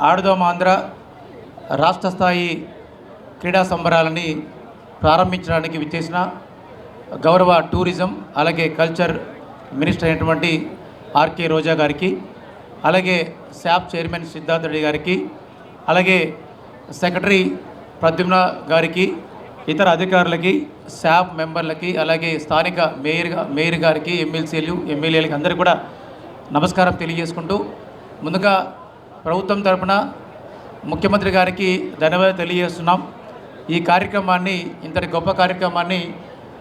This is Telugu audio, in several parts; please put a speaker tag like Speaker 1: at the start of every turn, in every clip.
Speaker 1: ఆడుదాం ఆంధ్ర రాష్ట్ర స్థాయి క్రీడా సంబరాలని ప్రారంభించడానికి విచ్చేసిన గౌరవ టూరిజం అలాగే కల్చర్ మినిస్టర్ అయినటువంటి ఆర్కే రోజా గారికి అలాగే శాప్ చైర్మన్ సిద్ధార్థ రెడ్డి గారికి అలాగే సెక్రటరీ ప్రద్యుమ్న గారికి ఇతర అధికారులకి శాప్ మెంబర్లకి అలాగే స్థానిక మేయర్ మేయర్ గారికి ఎమ్మెల్సీలు ఎమ్మెల్యేలకి అందరికీ కూడా నమస్కారం తెలియజేసుకుంటూ ముందుగా ప్రభుత్వం తరపున ముఖ్యమంత్రి గారికి ధన్యవాదాలు తెలియజేస్తున్నాం. ఈ కార్యక్రమాన్ని ఇంతటి గొప్ప కార్యక్రమాన్ని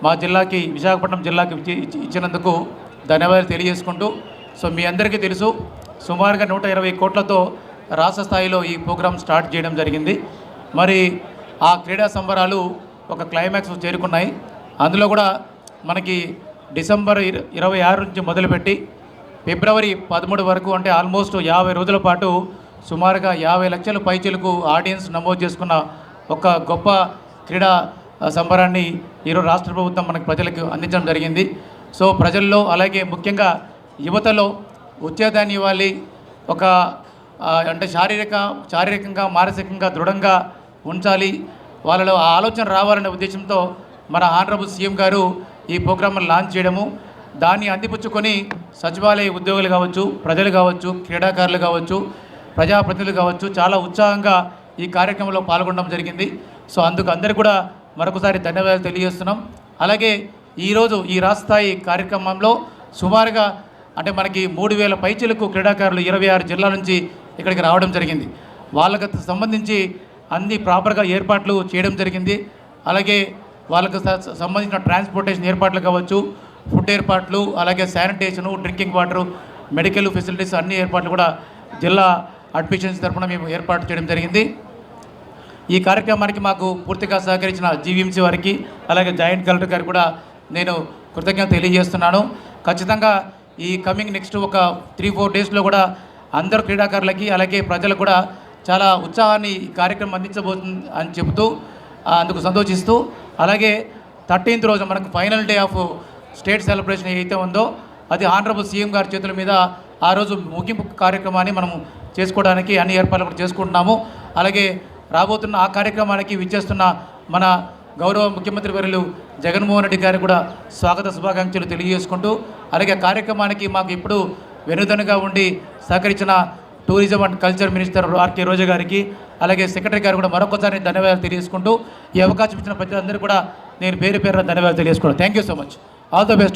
Speaker 1: మా జిల్లాకి విశాఖపట్నం జిల్లాకి ఇచ్చినందుకు ధన్యవాదాలు తెలియజేసుకుంటూ సో మీ అందరికీ తెలుసు సుమారుగా నూట ఇరవై కోట్లతో రాష్ట్ర స్థాయిలో ఈ ప్రోగ్రాం స్టార్ట్ చేయడం జరిగింది. మరి ఆ క్రీడా సంబరాలు ఒక క్లైమాక్స్ చేరుకున్నాయి. అందులో కూడా మనకి డిసెంబర్ ఇర- ఇరవై ఆరు నుంచి మొదలుపెట్టి ఫిబ్రవరి పదమూడు వరకు అంటే ఆల్మోస్ట్ యాభై రోజుల పాటు సుమారుగా యాభై లక్షల పైచీలకు ఆడియన్స్ నమోదు చేసుకున్న ఒక గొప్ప క్రీడా సంబరాన్ని ఈరోజు రాష్ట్ర ప్రభుత్వం మనకు ప్రజలకు అందించడం జరిగింది. సో ప్రజల్లో అలాగే ముఖ్యంగా యువతలో ఉత్తేజాన్ని ఇవ్వాలి. ఒక అంటే శారీరక శారీరకంగా మానసికంగా దృఢంగా ఉంచాలి. వాళ్ళలో ఆ ఆలోచన రావాలనే ఉద్దేశంతో మన ఆనరబుల్ సీఎం గారు ఈ ప్రోగ్రామ్ను లాంచ్ చేయడము దాన్ని అందిపుచ్చుకొని సచివాలయ ఉద్యోగులు కావచ్చు ప్రజలు కావచ్చు క్రీడాకారులు కావచ్చు ప్రజాప్రతినిధులు కావచ్చు చాలా ఉత్సాహంగా ఈ కార్యక్రమంలో పాల్గొనడం జరిగింది. సో అందుకు అందరు కూడా మరొకసారి ధన్యవాదాలు తెలియజేస్తున్నాం. అలాగే ఈరోజు ఈ రాష్ట్రస్థాయి కార్యక్రమంలో సుమారుగా అంటే మనకి మూడు వేల పైచీలకు క్రీడాకారులు ఇరవై ఆరు జిల్లాల నుంచి ఇక్కడికి రావడం జరిగింది. వాళ్ళకి సంబంధించి అన్ని ప్రాపర్గా ఏర్పాట్లు చేయడం జరిగింది. అలాగే వాళ్ళకు సంబంధించిన ట్రాన్స్పోర్టేషన్ ఏర్పాట్లు కావచ్చు ఫుడ్ ఏర్పాట్లు అలాగే sanitation drinking water medical facilities అన్ని ఏర్పాట్లు కూడా జిల్లా అడ్మిషన్స్ తరఫున మేము ఏర్పాటు చేయడం జరిగింది. ఈ కార్యక్రమానికి మాకు పూర్తిగా సహకరించిన జీవీఎంసీ వారికి అలాగే జాయింట్ కలెక్టర్ గారికి కూడా నేను కృతజ్ఞత తెలియజేస్తున్నాను. ఖచ్చితంగా ఈ కమింగ్ నెక్స్ట్ ఒక త్రీ ఫోర్ డేస్లో కూడా అందరు క్రీడాకారులకి అలాగే ప్రజలకు కూడా చాలా ఉత్సాహాన్ని ఈ కార్యక్రమం అందించబోతుంది అని చెబుతూ అందుకు సంతోషిస్తూ అలాగే థర్టీన్త్ రోజు మనకు final day of state celebration ఏదైతే ఉందో అది ఆనరబుల్ సీఎం గారి చేతుల మీద ఆ రోజు ముగింపు కార్యక్రమాన్ని మనం చేసుకోవడానికి అన్ని ఏర్పాట్లు కూడా చేసుకుంటున్నాము. అలాగే రాబోతున్న ఆ కార్యక్రమానికి విచ్చేస్తున్న మన గౌరవ ముఖ్యమంత్రి వర్యులు జగన్మోహన్ రెడ్డి గారికి కూడా స్వాగత శుభాకాంక్షలు తెలియజేసుకుంటూ అలాగే కార్యక్రమానికి మాకు ఇప్పుడు వెనుదనుగా ఉండి సహకరించిన tourism and culture minister R K Roja గారికి అలాగే సెక్రటరీ గారు కూడా మరొకసారి ధన్యవాదాలు తెలియజేసుకుంటూ ఈ అవకాశం ఇచ్చిన ప్రజలందరూ కూడా నేను పేరు పేరున ధన్యవాదాలు తెలియజేసుకున్నాను thank you so much All the best.